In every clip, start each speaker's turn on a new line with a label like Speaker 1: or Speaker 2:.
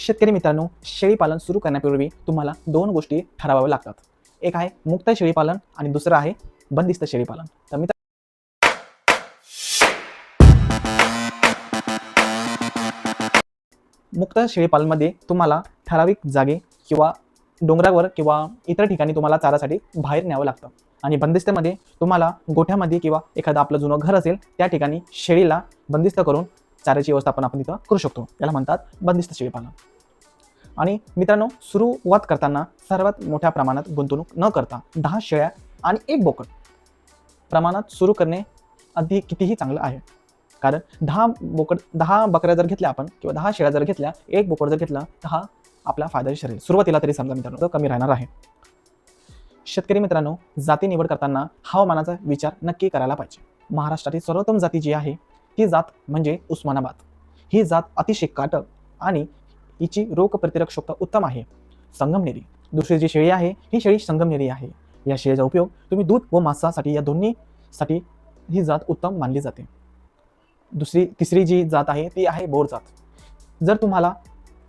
Speaker 1: शेतकरी मित्रांनो शेळीपालन सुरू करण्यापूर्वी तुम्हाला दोन गोष्टी ठरवाव्या लागतात. एक आहे मुक्त शेळीपालन आणि दुसरं आहे बंदिस्त शेळीपालन तर मित्र मुक्त शेळीपालनमध्ये तुम्हाला ठराविक जागे किंवा डोंगरावर किंवा इतर ठिकाणी तुम्हाला चारासाठी बाहेर न्यावं लागतं. आणि बंदिस्तमध्ये तुम्हाला गोठ्यामध्ये किंवा एखादं आपलं जुनं घर असेल त्या ठिकाणी शेळीला बंदिस्त करून चाऱ्याची व्यवस्थापन आपण तिथं करू शकतो. याला म्हणतात बंदिस्त शेळीपालन आणि मित्रांनो सुरुवात करताना सर्वात मोठ्या प्रमाणात गुंतवणूक न करता दहा शेळ्या आणि एक बोकड. प्रमाणात सुरू करणे अगदी कितीही चांगलं आहे. कारण दहा बोकड दहा बकऱ्या जर घेतल्या आपण किंवा दहा शेळ्या जर घेतल्या एक बोकड जर घेतला तर हा आपला फायदेशीर ठरेल सुरुवातीला तरी समजा मित्रांनो कमी राहणार आहे. शेतकरी मित्रांनो जाती निवड करताना हवामानाचा विचार नक्की करायला पाहिजे. महाराष्ट्रातील सर्वोत्तम जाती जी आहे ती जात म्हणजे उस्मानाबाद. ही जात अतिशय काटक आणि हिची रोग प्रतिरोधक उत्तम आहे. संगमनेरी दुसरी जी शेळी आहे ही शेळी संगमनेरी आहे. या शेळीचा उपयोग तुम्ही दूध व मांसासाठी या दोन्हीसाठी ही जात उत्तम मानली जाते. दुसरी तिसरी जी जात आहे ती आहे बोर जात. जर तुम्हाला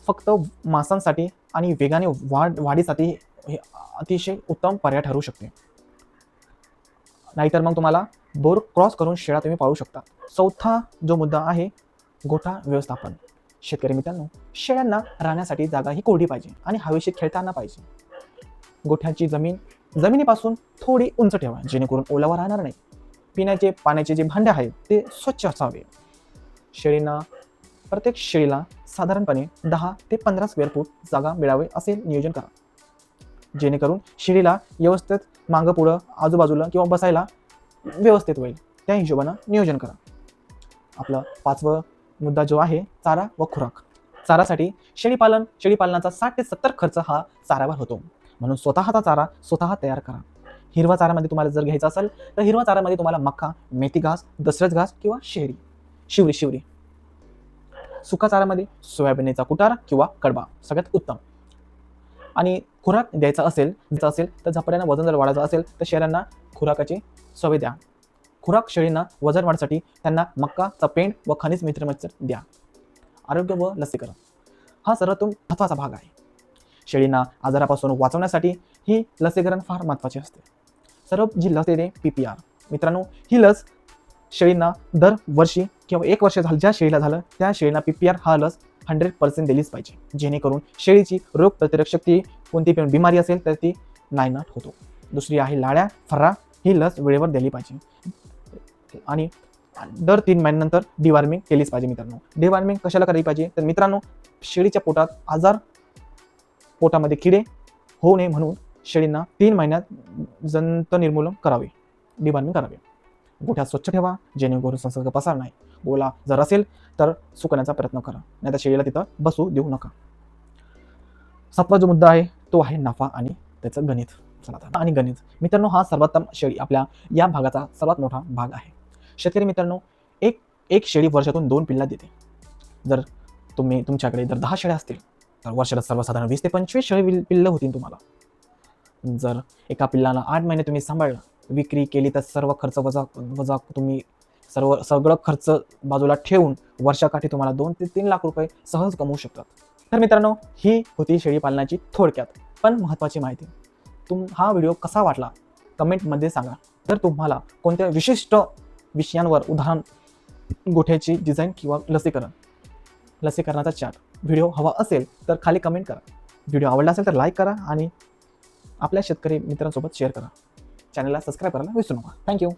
Speaker 1: फक्त मांसांसाठी आणि वेगाने वाढ वाढीसाठी हे अतिशय उत्तम पर्याय ठरू शकते. नाहीतर मग तुम्हाला बोर क्रॉस करून शेळा तुम्ही पाळू शकता. चौथा जो मुद्दा आहे गोठा व्यवस्थापन. शेतकरी मित्रांनो शेळ्यांना राहण्यासाठी जागा ही कोरडी पाहिजे आणि हवेशी खेळताना पाहिजे. गोठ्याची जमीन जमिनीपासून थोडी उंच ठेवा जेणेकरून ओलावा राहणार नाही. पिण्याचे पाण्याचे जे भांडे आहेत ते स्वच्छ असावे. शेळींना प्रत्येक शेळीला साधारणपणे दहा ते पंधरा स्क्वेअर फूट जागा मिळावे असे नियोजन करा. जेणेकरून शेळीला व्यवस्थित मागं पुढं आजूबाजूला किंवा बसायला व्यवस्थित होईल. त्या हिशोबानं नियोजन करा. आपलं पाचवं मुद्दा जो आहे चारा व खुराक. चारासाठी शेळीपालन शेळीपालनाचा साठ ते सत्तर खर्च हा चाऱ्यावर होतो. म्हणून स्वतःचा चारा स्वतः तयार करा. हिरवा चारामध्ये तुम्हाला जर घ्यायचा असेल तर हिरवा चारामध्ये तुम्हाला मक्का मेथी घास दसरथ घास किंवा शेरी शिवरी शिवरी. सुका चारामध्ये सोयाबीनचा कुटार किंवा कडबा सगळ्यात उत्तम. आणि खुराक द्यायचा असेल द्यायचा असेल तर झपाट्यानं वजन जर वाढायचं असेल तर शेळ्यांना खुराकाची सवय द्या. खुराक शेळींना वजन वाढण्यासाठी त्यांना मक्काचा पेंड व खनिज मित्र द्या. आरोग्य व लसीकरण. हा सर्वातून महत्त्वाचा भाग आहे. शेळींना आजारापासून वाचवण्यासाठी ही लसीकरण फार महत्त्वाचे असते. सर्व जी लस येते पी पी आर. मित्रांनो ही लस शेळींना दर वर्षी किंवा एक वर्ष झालं ज्या शेळीला झालं त्या शेळींना पी पी आर हा लस हंड्रेड पर्सेंट दिलीच पाहिजे. जेणेकरून शेळीची रोग प्रतिरोधक शक्ती कोणती पण बिमारी असेल तर ती नायनाट होतो. दुसरी आहे लाळ्या फरा ही लस वेळेवर दिली पाहिजे. आणि दर तीन महिन्यानंतर डिवॉर्मिंग केलीच पाहिजे मित्रांनो. डिवॉर्मिंग कशाला करायला पाहिजे? तर मित्रांनो शेळीच्या पोटात आजार पोटामध्ये किडे होऊ नये म्हणून शेळींना तीन महिन्यात जंत निर्मूलन करावे. डिवॉर्मिंग करावे. गोठ्या स्वच्छ ठेवा जेणेकरून संसर्ग पसार नाही. गोला जर असेल तर सुकण्याचा प्रयत्न करा. नाही तर शेळीला तिथं बसू देऊ नका. सातवा जो मुद्दा आहे तो आहे नफा आणि त्याचं गणित. चला आणि गणित. मित्रांनो हा सर्वोत्तम शेळी आपल्या या भागाचा सर्वात मोठा भाग आहे. शेतकरी मित्रांनो एक एक शेळी वर्षातून दोन पिल्ला देते. जर तुम्ही तुमच्याकडे जर दहा शेळ्या असतील तर वर्षाला सर्वसाधारण वीस ते पंचवीस शेळी पिल्लं होतील तुम्हाला. जर एका पिल्लाला आठ महिने तुम्ही सांभाळलं विक्री केली तर सर्व खर्च वजा वजा तुम्ही सर्व सगळं खर्च बाजूला ठेवून वर्षाकाठी तुम्हाला दोन ते तीन लाख रुपये सहज कमवू शकतात. तर मित्रांनो ही होती शेळी पालनाची थोडक्यात पण महत्त्वाची माहिती. तुम हा व्हिडिओ कसा वाटला? कमेंटमध्ये सांगा. जर तुम्हाला कोणत्या विशिष्ट विषयांवर उदाहरण गोठ्याची डिझाईन किंवा लसीकरण. लसीकरणाचा चार्ट व्हिडिओ हवा असेल तर खाली कमेंट करा. व्हिडिओ आवडला असेल तर लाईक करा आणि आपल्या शेतकरी मित्रांसोबत शेअर करा. चॅनलला सबस्क्राईब करायला विसरू नका. थँक्यू